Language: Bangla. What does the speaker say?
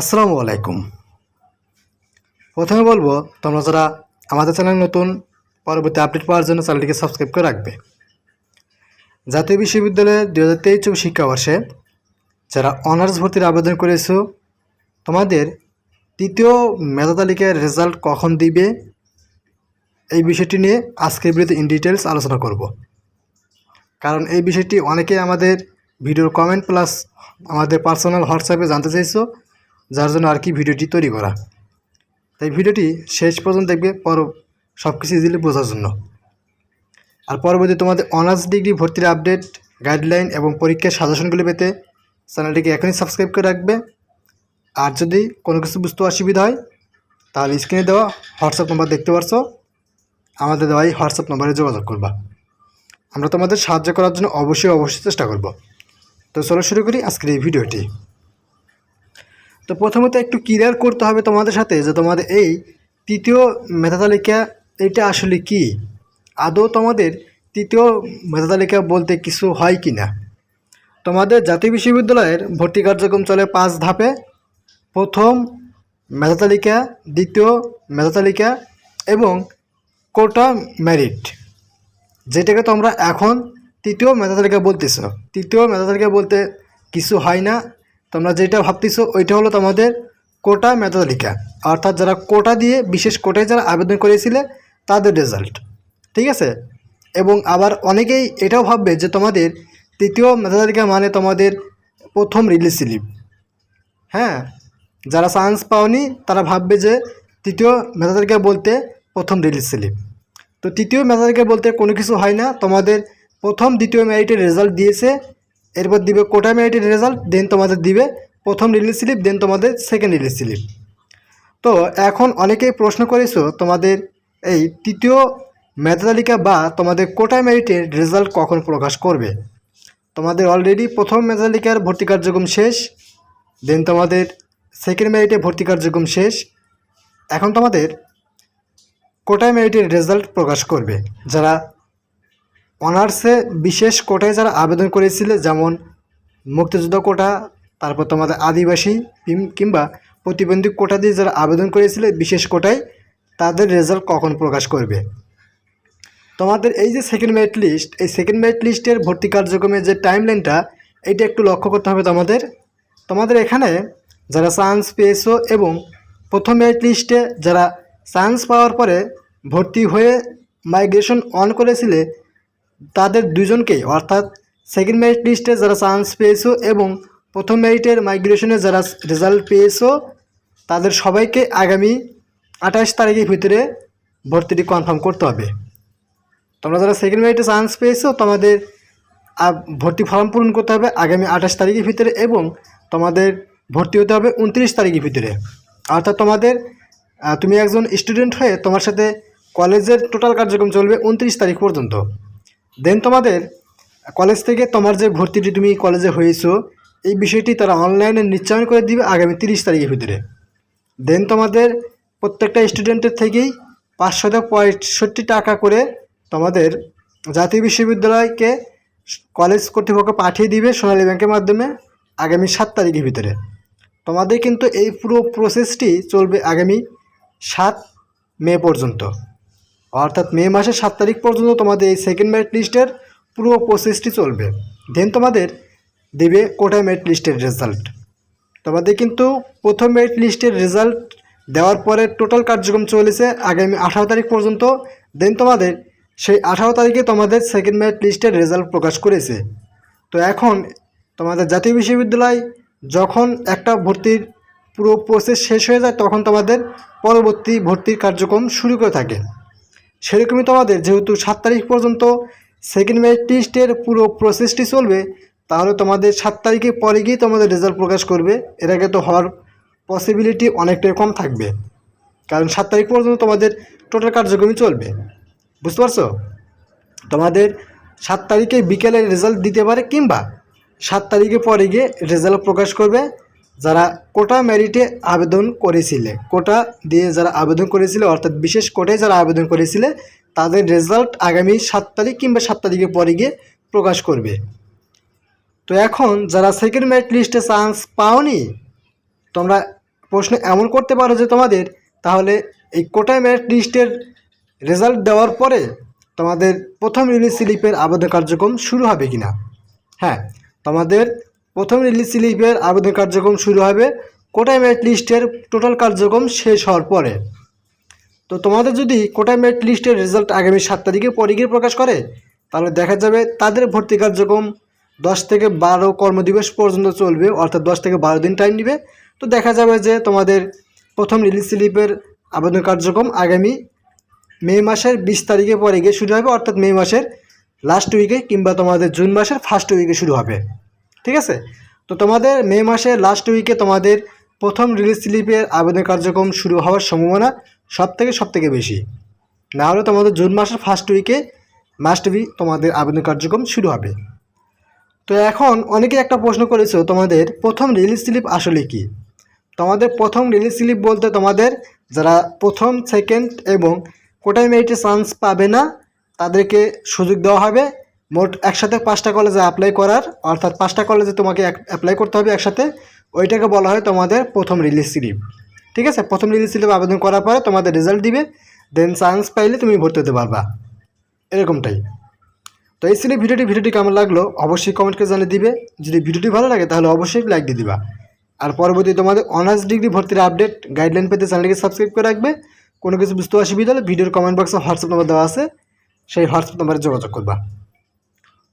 আসসালামু আলাইকুম। প্রথমে বলব, তোমরা যারা আমাদের চ্যানেল নতুন, পরবর্তী আপডেট পাওয়ার জন্য চ্যানেলটিকে সাবস্ক্রাইব করে রাখবে। জাতীয় বিশ্ববিদ্যালয়ে দু হাজার তেইশ চব্বিশ শিক্ষাবর্ষে যারা অনার্স ভর্তির আবেদন করেছ, তোমাদের তৃতীয় মেধা তালিকার রেজাল্ট কখন দিবে? এই বিষয়টি নিয়ে আজকের ভিডিওতে ইন ডিটেলস আলোচনা করব। কারণ এই বিষয়টি অনেকেই আমাদের ভিডিওর কমেন্ট প্লাস আমাদের পার্সোনাল হোয়াটসঅ্যাপে জানতে চাইছো যার জন্য আর কি ভিডিওটি তৈরি করা। তাই ভিডিওটি শেষ পর্যন্ত দেখবে, পর সব কিছু ইজিলি বোঝার জন্য। আর পরবর্তী তোমাদের অনার্স ডিগ্রি ভর্তির আপডেট গাইডলাইন এবং পরীক্ষার সাজেশনগুলি পেতে চ্যানেলটিকে এখনই সাবস্ক্রাইব করে রাখবে। আর যদি কোনো কিছু বুঝতে অসুবিধা হয়, তাহলে স্ক্রিনে দেওয়া হোয়াটসঅ্যাপ নাম্বার দেখতে পারছ। আমাদের দেওয়া এই হোয়াটসঅ্যাপ নাম্বারে যোগাযোগ করবা। আমরা তোমাদের সাহায্য করার জন্য অবশ্যই অবশ্যই চেষ্টা করব। তো চলো শুরু করি আজকের এই ভিডিওটি। তো প্রথমত একটু ক্লিয়ার করতে হবে তোমাদের সাথে যে তোমাদের এই তৃতীয় মেধা তালিকা এটা আসলে কি? আদৌ তোমাদের তৃতীয় মেধা তালিকা বলতে কিছু হয় কি না তোমাদের জাতীয় বিশ্ববিদ্যালয়ের ভর্তি কার্যক্রম চলে পাঁচ ধাপে। প্রথম মেধা তালিকা দ্বিতীয় মেধা তালিকা এবং কোটা মেরিট যেটাকে তোমরা এখন তৃতীয় মেধা তালিকা বলতেছ। তৃতীয় মেধা তালিকা বলতে কিছু হয় না। তোমরা যেটা ভাবতেছো, ওইটা হলো তোমাদের কোটা মেধা তালিকা অর্থাৎ যারা কোটা দিয়ে, বিশেষ কোটায় যারা আবেদন করেছিলে, তাদের রেজাল্ট ঠিক আছে? এবং আবার অনেকেই এটাও ভাববে যে তোমাদের তৃতীয় মেধা তালিকা মানে তোমাদের প্রথম রিলিজ স্লিপ হ্যাঁ? যারা চান্স পাওনি, তারা ভাববে যে তৃতীয় মেধা তালিকা বলতে প্রথম রিলিজ স্লিপ তো তৃতীয় মেধা তালিকা বলতে কোনো কিছু হয় না, তোমাদের প্রথম, দ্বিতীয় মেরিটের রেজাল্ট দিয়েছে এরপর দিবে কোটা মেরিটের রেজাল্ট দেন তোমাদের দিবে প্রথম রিলিজ স্লিপ দেন তোমাদের সেকেন্ড রিলিজ স্লিপ তো এখন অনেকেই প্রশ্ন করেছ তোমাদের এই তৃতীয় মেধা তালিকা বা তোমাদের কোটা মেরিটের রেজাল্ট কখন প্রকাশ করবে। তোমাদের অলরেডি প্রথম মেধা তালিকার ভর্তি কার্যক্রম শেষ দেন তোমাদের সেকেন্ড মেরিটে ভর্তি কার্যক্রম শেষ। এখন তোমাদের কোটায় মেরিটের রেজাল্ট প্রকাশ করবে। যারা অনার্সে বিশেষ কোটায় যারা আবেদন করেছিলে, যেমন মুক্তিযুদ্ধ কোটা, তারপর তোমাদের আদিবাসী কিংবা প্রতিবন্ধী কোটা দিয়ে যারা আবেদন করেছিলে, বিশেষ কোটায় তাদের রেজাল্ট কখন প্রকাশ করবে? তোমাদের এই যে সেকেন্ড মেরিট লিস্ট এই সেকেন্ড মেরিট লিস্টের ভর্তি কার্যক্রমের যে টাইমলাইনটা এইটা একটু লক্ষ্য করতে হবে তোমাদের। তোমাদের এখানে যারা চান্স পেয়েছ এবং প্রথম মেরিট লিস্টে যারা চান্স পাওয়ার পরে ভর্তি হয়ে মাইগ্রেশন অন করেছিলে তাদের দুজনকেই অর্থাৎ সেকেন্ড মেরিট লিস্টে যারা চান্স পেয়েছ এবং প্রথম মেরিটের মাইগ্রেশনে যারা রেজাল্ট পেয়েছ, তাদের সবাইকে আগামী আঠাশ তারিখের ভিতরে ভর্তিটি কনফার্ম করতে হবে। তোমরা যারা সেকেন্ড মেরিটে চান্স পেয়েছ, তোমাদের ভর্তি ফর্ম পূরণ করতে হবে আগামী আঠাশ তারিখের ভিতরে এবং তোমাদের ভর্তি হতে হবে উনত্রিশ তারিখের ভিতরে। অর্থাৎ তোমাদের তুমি একজন স্টুডেন্ট হয়ে তোমার সাথে কলেজের টোটাল কার্যক্রম চলবে উনত্রিশ তারিখ পর্যন্ত। দেন তোমাদের কলেজ থেকে তোমার যে ভর্তিটি তুমি কলেজে হয়েছো, এই বিষয়টি তারা অনলাইনে নিশ্চয়ন করে দিবে আগামী তিরিশ তারিখের ভিতরে। দেন তোমাদের প্রত্যেকটা স্টুডেন্টের থেকেই পাঁচশো পঁয়ষট্টি টাকা করে তোমাদের জাতীয় বিশ্ববিদ্যালয়কে কলেজ কর্তৃপক্ষ পাঠিয়ে দিবে সোনালী ব্যাংকের মাধ্যমে আগামী সাত তারিখের ভিতরে। তোমাদের কিন্তু এই পুরো প্রসেসটি চলবে আগামী সাত মে পর্যন্ত। অর্থাৎ মে মাসের সাত তারিখ পর্যন্ত তোমাদের এই সেকেন্ড মেরিট লিস্টের পুরো প্রসেসটি চলবে। দেন তোমাদের দেবে কোটা মেরিট লিস্টের রেজাল্ট তোমাদের কিন্তু প্রথম মেরিট লিস্টের রেজাল্ট দেওয়ার পরে টোটাল কার্যক্রম চলেছে আগামী আঠারো তারিখ পর্যন্ত। দেন তোমাদের সেই আঠারো তারিখে তোমাদের সেকেন্ড মেরিট লিস্টের রেজাল্ট প্রকাশ করেছে। তো এখন তোমাদের জাতীয় বিশ্ববিদ্যালয় যখন একটা ভর্তির পুরো প্রসেস শেষ হয়ে যায়, তখন তোমাদের পরবর্তী ভর্তির কার্যক্রম শুরু করে থাকে। সেরকমই তোমাদের যেহেতু সাত তারিখ পর্যন্ত সেকেন্ড মেরিট লিস্টের পুরো প্রসেসটি চলবে, তাহলে তোমাদের সাত তারিখে পরে গিয়ে তোমাদের রেজাল্ট প্রকাশ করবে। এর আগে তো হওয়ার পসিবিলিটি অনেকটাই কম থাকবে। কারণ সাত তারিখ পর্যন্ত তোমাদের টোটাল কার্যক্রমই চলবে। বুঝতে পারছ? তোমাদের সাত তারিখে বিকেলে রেজাল্ট দিতে পারে কিংবা সাত তারিখে পরে গিয়ে রেজাল্ট প্রকাশ করবে। যারা কোটা মেরিটে আবেদন করেছিলে, কোটা দিয়ে যারা আবেদন করেছিলে, অর্থাৎ বিশেষ কোটায় যারা আবেদন করেছিলে, তাদের রেজাল্ট আগামী সাত তারিখ কিংবা সাত তারিখে পরে গিয়ে প্রকাশ করবে। তো এখন যারা সেকেন্ড মেরিট লিস্টে চান্স পাওনি, তোমরা প্রশ্ন এমন করতে পারো যে তোমাদের, তাহলে এই কোটা মেরিট লিস্টের রেজাল্ট দেওয়ার পরে তোমাদের প্রথম রিলিজ স্লিপের আবেদন কার্যক্রম শুরু হবে কিনা? হ্যাঁ তোমাদের প্রথম রিলিজ স্লিপের আবেদন কার্যক্রম শুরু হবে। কোটায় মেরিট লিস্টের টোটাল কার্যক্রম শেষ হওয়ার পরে। তো তোমাদের যদি কোটায় মেরিট লিস্টের রেজাল্ট আগামী সাত তারিখে পরে গিয়ে প্রকাশ করে, তাহলে দেখা যাবে তাদের ভর্তি কার্যক্রম দশ থেকে বারো কর্মদিবস পর্যন্ত চলবে, অর্থাৎ দশ থেকে বারো দিন টাইম নেবে। তো দেখা যাবে যে তোমাদের প্রথম রিলিজ স্লিপের আবেদন কার্যক্রম আগামী মে মাসের বিশ তারিখে পরে গিয়ে শুরু হবে, অর্থাৎ মে মাসের লাস্ট উইকে কিংবা তোমাদের জুন মাসের ফার্স্ট উইকে শুরু হবে। ঠিক আছে? তো তোমাদের মে মাসের লাস্ট উইকে তোমাদের প্রথম রিলিজ স্লিপের আবেদন কার্যক্রম শুরু হওয়ার সম্ভাবনা সব থেকে সব থেকে বেশি। না হলে তোমাদের জুন মাসের ফার্স্ট উইকে মাস্ট বি তোমাদের আবেদন কার্যক্রম শুরু হবে। তো এখন অনেকে একটা প্রশ্ন করেছ, তোমাদের প্রথম রিলিজ স্লিপ আসলে কি? তোমাদের প্রথম রিলিজ স্লিপ বলতে তোমাদের যারা প্রথম সেকেন্ড এবং কোটায় মেরিটে চান্স পাবে না, তাদেরকে সুযোগ দেওয়া হবে। মোট একসাথে পাঁচটা কলেজে অ্যাপ্লাই করার, অর্থাৎ পাঁচটা কলেজে তোমাকে অ্যাপ্লাই করতে হবে একসাথে, ওইটাকে বলা হয় তোমাদের প্রথম রিলিজ স্লিপ ঠিক আছে? প্রথম রিলিজ স্লিপ আবেদন করার পরে তোমাদের রেজাল্ট দিবে দেন চান্স পাইলে তুমি ভর্তি হতে পারবা। এরকমটাই। তো এই ছিল ভিডিওটি। ভিডিওটি কেমন লাগল অবশ্যই কমেন্ট করে জানিয়ে দিবে। যদি ভিডিওটি ভালো লাগে তাহলে অবশ্যই লাইক দিয়ে দিবা। আর পরবর্তী তোমাদের অনার্স ডিগ্রি ভর্তির আপডেট গাইডলাইন পেতে চ্যানেলটিকে সাবস্ক্রাইব করে রাখবে। কোনো কিছু বুঝতে অসুবিধা হলে ভিডিওর কমেন্ট বক্সে হোয়াটসঅ্যাপ নাম্বার দেওয়া আছে। সেই হোয়াটসঅ্যাপ নাম্বারে যোগাযোগ করবা।